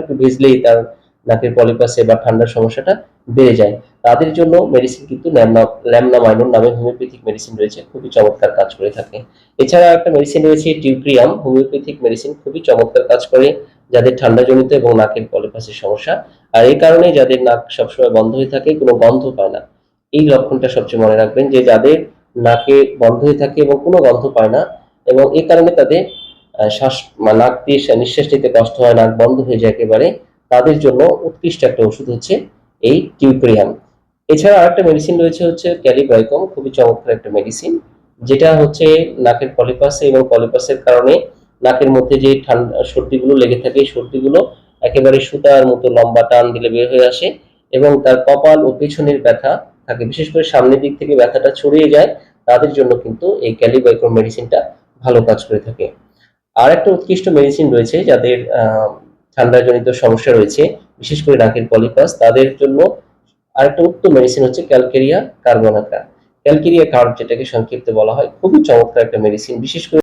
একটু ভিজলেই তার নাকের পলিপাসে বা ঠান্ডার সমস্যাটা বেড়ে যায়। তাদের জন্য মেডিসিন কিন্তু ল্যামনামাইনন নামে হোমিওপ্যাথিক মেডিসিন রয়েছে, খুবই চমৎকার কাজ করে থাকে। এছাড়া একটা মেডিসিন রয়েছে টিউক্রিয়াম হোমিওপ্যাথিক মেডিসিন খুবই চমৎকার কাজ করে, যাদের ঠান্ডাজনিত এবং নাকের পলিপাসের সমস্যা। আর এই কারণে যাদের নাক সবসময় বন্ধ হয়ে থাকে, কোনো গন্ধ পায় না। এই লক্ষণটা সবচেয়ে মনে রাখবেন যে, যাদের নাকে বন্ধ হয়ে থাকে এবং কোনো গন্ধ পায় না এবং এই কারণে তাদের শ্বাস নাক দিয়ে নিঃশ্বাস নিতে কষ্ট হয়, নাক বন্ধ হয়ে যায় একেবারে, তাদের জন্য উৎকৃষ্ট একটা ওষুধ হচ্ছে এই টিউক্রিয়াম এছাড়া আরেকটা মেডিসিন রয়েছে হচ্ছে ক্যালিব্রাইকম, খুবই চমৎকার একটা মেডিসিন যেটা হচ্ছে নাকের পলিপাসে এবং পলিপাসের কারণে নাকের মধ্যে যে ঠান্ডা, সর্দিগুলো লেগে থাকে সর্দিগুলো একেবারে সুতার মতো লম্বা টান দিলে বের হয়ে আসে এবং তার কপাল ও পেছনের ব্যথা থাকে। বিশেষ করে সামনের দিক থেকে ব্যথাটা ছড়িয়ে যায়, তাদের জন্য কিন্তু এই ক্যালিব্রাইকম মেডিসিনটা ভালো কাজ করে থাকে। আর একটা উৎকৃষ্ট মেডিসিন রয়েছে যাদের আহ, ঠান্ডাজনিত সমস্যা রয়েছে বিশেষ করে নাকের পলিপাস তাদের জন্য আরেকটা উত্তম মেডিসিন হচ্ছে ক্যালকেরিয়া কার্বনাকা ক্যালকেরিয়া কার্ব যেটাকে সংক্ষিপ্তে বলা হয় খুবই চমৎকার একটা মেডিসিন বিশেষ করে